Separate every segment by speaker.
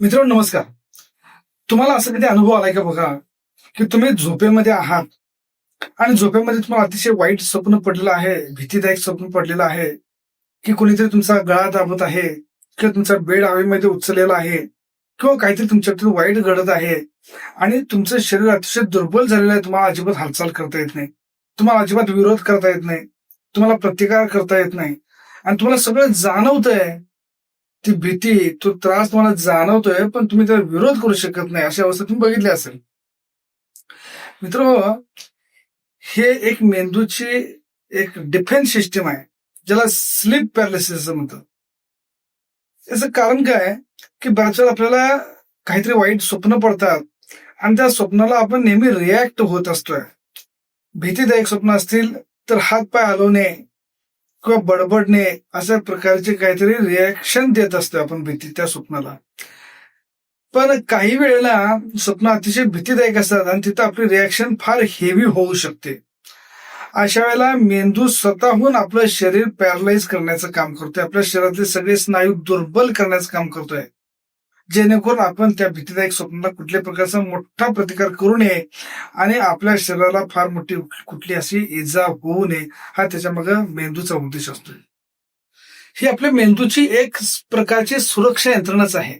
Speaker 1: मित्रांनो नमस्कार. तुम्हाला असं कधी अनुभव आलाय का बघा की तुम्ही झोपेमध्ये आहात आणि झोपेमध्ये तुम्हाला अतिशय वाईट स्वप्न पडलेलं आहे भीतीदायक स्वप्न पडलेलं आहे की कोणीतरी तुमचा गळा दाबत आहे किंवा तुमचा बेड हवेमध्ये उचललेला आहे किंवा काहीतरी तुमच्यातून वाईट घडत आहे आणि तुमचं शरीर अतिशय दुर्बल झालेलं आहे तुम्हाला अजिबात हालचाल करता येत नाही तुम्हाला अजिबात विरोध करता येत नाही तुम्हाला प्रतिकार करता येत नाही आणि तुम्हाला सगळं जाणवतंय ती भीती तो त्रास तुम्हाला जाणवतोय पण तुम्ही त्याला विरोध करू शकत नाही अशी अवस्था तुम्ही बघितली असेल. मित्र हो, हे एक मेंदूची एक डिफेन्स सिस्टीम आहे ज्याला स्लीप पॅरालिसिस म्हणतात. याचं कारण काय की बऱ्याच वेळा आपल्याला काहीतरी वाईट स्वप्न पडतात आणि त्या स्वप्नाला आपण नेहमी रिॲक्ट होत असतोय. भीतीदायक स्वप्न असतील तर हात पाय हलवणे किंवा बडबडणे अशा प्रकारचे काहीतरी रिॲक्शन देत असतो आपण भीती त्या स्वप्नाला. पण काही वेळेला स्वप्न अतिशय भीतीदायक असतात आणि तिथं आपली रिॲक्शन फार हेवी होऊ शकते. अशा वेळेला मेंदू स्वतःहून आपलं शरीर पॅरलाइज करण्याचं काम करतोय. आपल्या शरीरातले सगळे स्नायू दुर्बल करण्याचं काम करतोय. जेणेकरून आपण त्या भीतीदायक स्वप्नाला कुठल्या प्रकारचा मोठा प्रतिकार करू नये आणि आपल्या शरीराला फार मोठी कुठली अशी इजा होऊ नये हा त्याच्या मग मेंदूचा उद्देश असतो. ही आपल्या मेंदूची एक प्रकारची सुरक्षा यंत्रणाच आहे.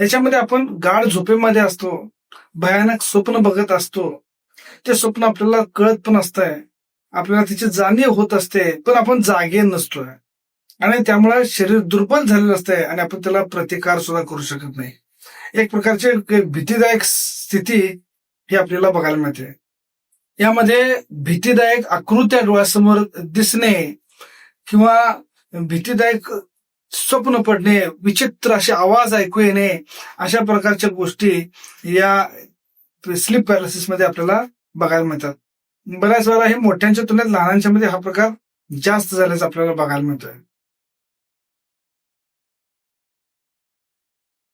Speaker 1: याच्यामध्ये आपण गाढ झोपेमध्ये असतो भयानक स्वप्न बघत असतो. ते स्वप्न आपल्याला कळत पण असतंय. आपल्याला तिची जाणीव होत असते पण आपण जागे नसतोय. आणि त्यामुळे शरीर दुर्बल झालेलं असतंय आणि आपण त्याला प्रतिकार सुद्धा करू शकत नाही. एक प्रकारची भीतीदायक स्थिती ही आपल्याला बघायला मिळते. यामध्ये भीतीदायक आकृत्या डोळ्यासमोर दिसणे किंवा भीतीदायक स्वप्न पडणे विचित्र असे आवाज ऐकू येणे अशा प्रकारच्या गोष्टी या स्लीप पॅरालिसिसमध्ये आपल्याला बघायला मिळतात. बऱ्याच वेळा हे मोठ्यांच्या तुलनेत लहानांच्या मध्ये हा प्रकार जास्त झाल्याचं आपल्याला बघायला मिळतोय.